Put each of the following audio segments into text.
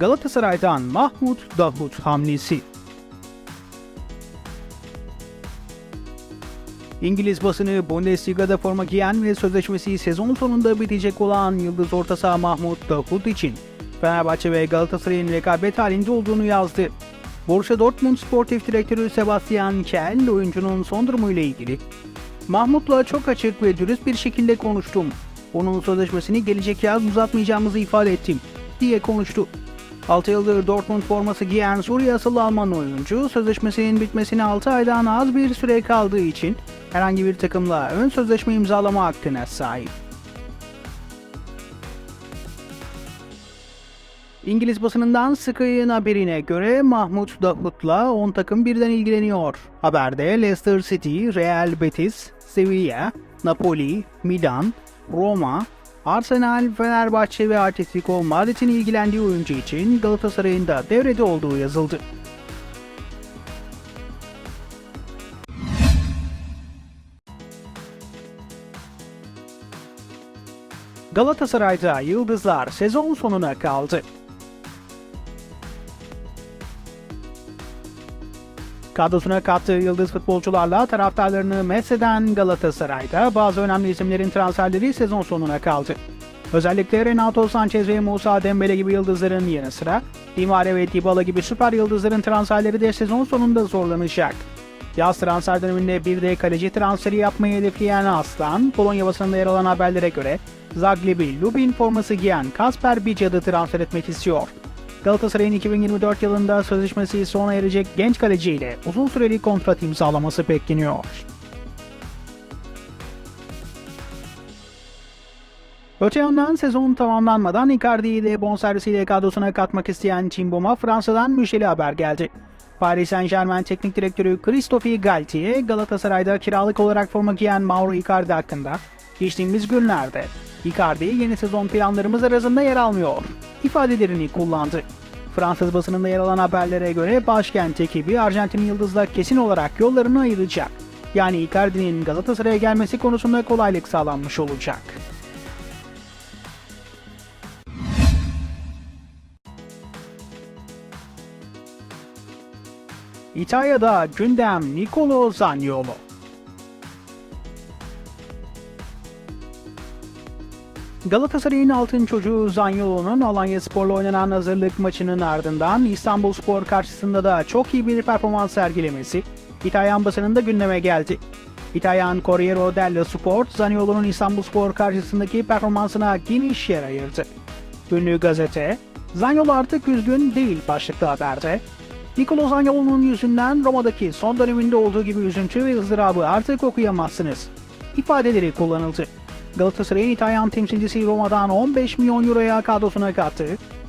Galatasaray'dan Mahmut Davut hamlesi. İngiliz basını Bundesliga'da forma giyen ve sözleşmesi sezon sonunda bitecek olan Yıldız orta saha Mahmut Davut için Fenerbahçe ve Galatasaray'ın rekabet halinde olduğunu yazdı. Borussia Dortmund Sportif Direktörü Sebastian Kehl oyuncunun son durumuyla ilgili Mahmut'la çok açık ve dürüst bir şekilde konuştum. Onun sözleşmesini gelecek yaz uzatmayacağımızı ifade ettim diye konuştu. 6 yıldır Dortmund forması giyen Suriye asıllı Alman oyuncu sözleşmesinin bitmesine 6 aydan az bir süre kaldığı için herhangi bir takımla ön sözleşme imzalama hakkına sahip. İngiliz basınından Sky'ın haberine göre Mahmut Davut'la 10 takım birden ilgileniyor. Haberde Leicester City, Real Betis, Sevilla, Napoli, Milan, Roma, Arsenal, Fenerbahçe ve Atletico Madrid'in ilgilendiği oyuncu için Galatasaray'ın da devrede olduğu yazıldı. Galatasaray'da Yıldızlar sezon sonuna kaldı. Kadrosuna kattığı yıldız futbolcularla taraftarlarını mesheden Galatasaray'da bazı önemli isimlerin transferleri sezon sonuna kaldı. Özellikle Renato Sanchez ve Musa Dembele gibi yıldızların yanı sıra Di Maria ve Dybala gibi süper yıldızların transferleri de sezon sonunda zorlanacak. Yaz transfer döneminde bir de kaleci transferi yapmayı hedefleyen Aslan, Polonya basınında yer alan haberlere göre Zaglebi Lubin forması giyen Kasper Bicad'ı transfer etmek istiyor. Galatasaray'ın 2024 yılında sözleşmesi sona erecek genç kaleciyle uzun süreli kontrat imzalaması bekleniyor. Öte yandan sezon tamamlanmadan Icardi'yi de bonservisiyle kadrosuna katmak isteyen Cimbom'a Fransa'dan müjdeli haber geldi. Paris Saint Germain Teknik Direktörü Christophe Galtier, Galatasaray'da kiralık olarak forma giyen Mauro Icardi hakkında geçtiğimiz günlerde Icardi yeni sezon planlarımız arasında yer almıyor ifadelerini kullandı. Fransız basınında yer alan haberlere göre başkent ekibi Arjantin Yıldız'la kesin olarak yollarını ayıracak. Yani Icardi'nin Galatasaray'a gelmesi konusunda kolaylık sağlanmış olacak. İtalya'da gündem Nicolo Zaniolo. Galatasaray'ın altın çocuğu Zaniolo'nun Alanya Spor'la oynanan hazırlık maçının ardından İstanbul Spor karşısında da çok iyi bir performans sergilemesi İtalyan basınında gündeme geldi. İtalyan Corriere dello Sport, Zaniolo'nun İstanbul Spor karşısındaki performansına geniş yer ayırdı. Ünlü gazete, Zaniolo artık üzgün değil başlıklı haberde, Nicolo Zaniolo'nun yüzünden Roma'daki son döneminde olduğu gibi üzüntü ve ızdırabı artık okuyamazsınız ifadeleri kullanıldı. Galatasaray'ın İtalyan temsilcisi Roma'dan 15 milyon euroya kadrosuna kattı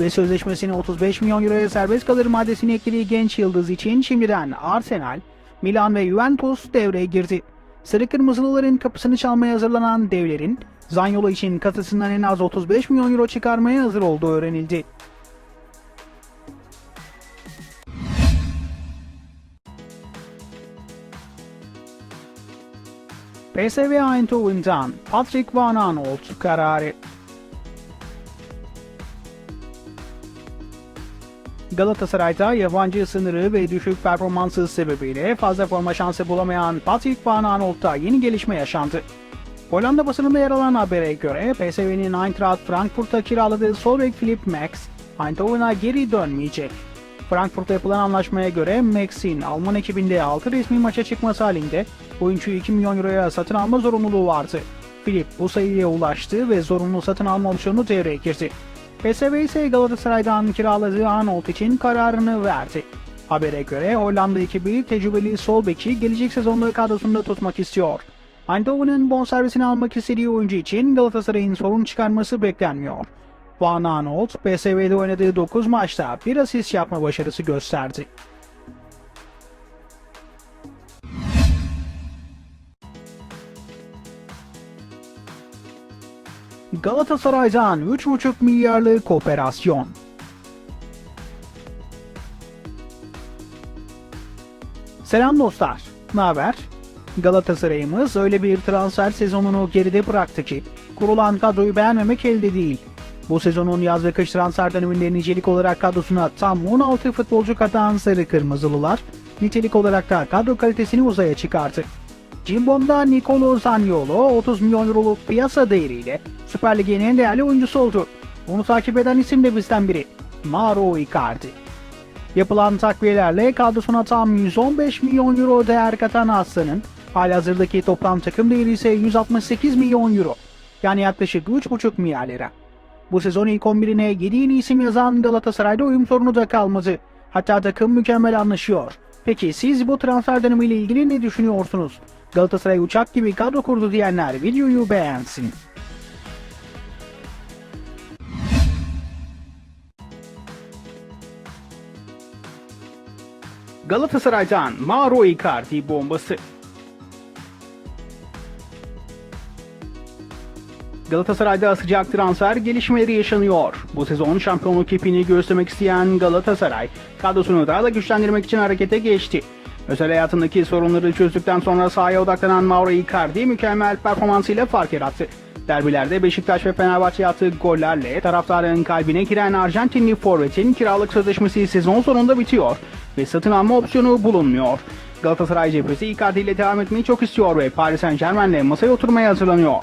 ve sözleşmesine 35 milyon euroya serbest kalır maddesini eklediği genç yıldız için şimdiden Arsenal, Milan ve Juventus devreye girdi. Sarı Kırmızılıların kapısını çalmaya hazırlanan devlerin Zaniolo için kasasından en az 35 milyon euro çıkarmaya hazır olduğu öğrenildi. PSV Eindhoven'dan Patrick Van Aanholt kararı. Galatasaray'da yabancı sınırı ve düşük performansı sebebiyle fazla forma şansı bulamayan Patrick Van Aanholt'ta yeni gelişme yaşandı. Hollanda basınında yer alan habere göre PSV'nin Eintracht Frankfurt'a kiraladığı sol bek Philip Max, Eindhoven'a geri dönmeyecek. Frankfurt'ta yapılan anlaşmaya göre Max'in Alman ekibinde 6 resmi maça çıkması halinde oyuncuyu 2 milyon euroya satın alma zorunluluğu vardı. Filip bu sayıya ulaştı ve zorunlu satın alma opsiyonu devreye girdi. PSV ise Galatasaray'dan kiraladığı Arnold için kararını verdi. Habere göre Hollanda ekibi tecrübeli sol beki gelecek sezonda kadrosunda tutmak istiyor. Eindhoven'ın bonservisini almak istediği oyuncu için Galatasaray'ın sorun çıkarması beklenmiyor. Van Aanholt, PSV'de oynadığı 9 maçta bir asist yapma başarısı gösterdi. Galatasaray'dan 3,5 milyarlık operasyon. Selam dostlar, ne haber? Galatasaray'ımız öyle bir transfer sezonunu geride bıraktı ki kurulan kadroyu beğenmemek elde değil. Bu sezonun yaz ve kış transfer döneminde nicelik olarak kadrosuna tam 16 futbolcu katan Sarı Kırmızılılar, nitelik olarak da kadro kalitesini uzaya çıkarttı. Cimbom'da Nicolo Zaniolo 30 milyon euroluk piyasa değeriyle Süper Lig'in en değerli oyuncusu oldu. Onu takip eden isim de bizden biri. Mauro Icardi. Yapılan takviyelerle kadrosuna tam 115 milyon euro değer katan Aslan'ın halihazırdaki toplam takım değeri ise 168 milyon euro. Yani yaklaşık 3,5 milyar lira. Bu sezon ilk 11'ine 7 yeni isim yazan Galatasaray'da uyum sorunu da kalmadı. Hatta takım mükemmel anlaşıyor. Peki siz bu transfer dönemiyle ilgili ne düşünüyorsunuz? Galatasaray uçak gibi kadro kurdu diyenler videoyu beğensin. Galatasaray'dan Mauro Icardi bombası. Galatasaray'da sıcak transfer gelişmeleri yaşanıyor. Bu sezon şampiyonluk ipini göğüslemek isteyen Galatasaray, kadrosunu daha da güçlendirmek için harekete geçti. Özel hayatındaki sorunları çözdükten sonra sahaya odaklanan Mauro Icardi mükemmel performansıyla fark yarattı. Derbilerde Beşiktaş ve Fenerbahçe attığı gollerle taraftarın kalbine giren Arjantinli forvetin kiralık sözleşmesi sezon sonunda bitiyor ve satın alma opsiyonu bulunmuyor. Galatasaray cephesi Icardi ile devam etmeyi çok istiyor ve Paris Saint Germain'le masaya oturmaya hazırlanıyor.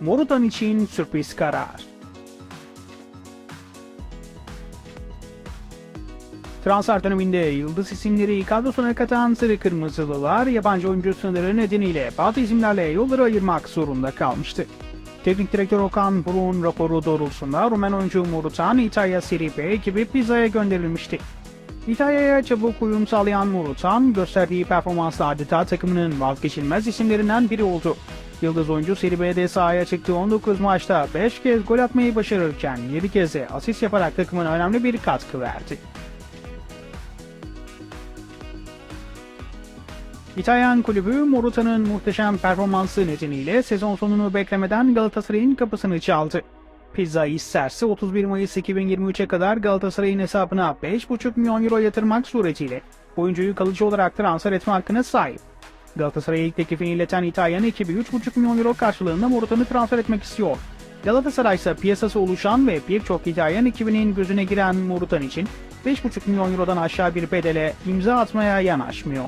Morutan için sürpriz karar. Transfer döneminde yıldız isimleri kadrosuna katan Sarı Kırmızılılar yabancı oyuncu sınırı nedeniyle bazı isimlerle yolları ayırmak zorunda kalmıştı. Teknik direktör Okan Buruk'un raporu doğrultusunda Rumen oyuncu Murutan İtalya Serie B ekibi Pisa'ya gönderilmişti. İtalya'ya çabuk uyum sağlayan Murutan gösterdiği performansla adeta takımının vazgeçilmez isimlerinden biri oldu. Yıldız oyuncu Serie B'de sahaya çıktığı 19 maçta 5 kez gol atmayı başarırken 7 kez de asist yaparak takımın önemli bir katkı verdi. İtalyan kulübü Moruta'nın muhteşem performansı nedeniyle sezon sonunu beklemeden Galatasaray'ın kapısını çaldı. Pizza isterse 31 Mayıs 2023'e kadar Galatasaray'ın hesabına 5,5 milyon euro yatırmak suretiyle oyuncuyu kalıcı olarak transfer etme hakkına sahip. Galatasaray'a ilk teklifini ileten İtalyan ekibi 3,5 milyon euro karşılığında Morutan'ı transfer etmek istiyor. Galatasaray ise piyasası oluşan ve birçok İtalyan ekibinin gözüne giren Morutan için 5,5 milyon eurodan aşağı bir bedele imza atmaya yanaşmıyor.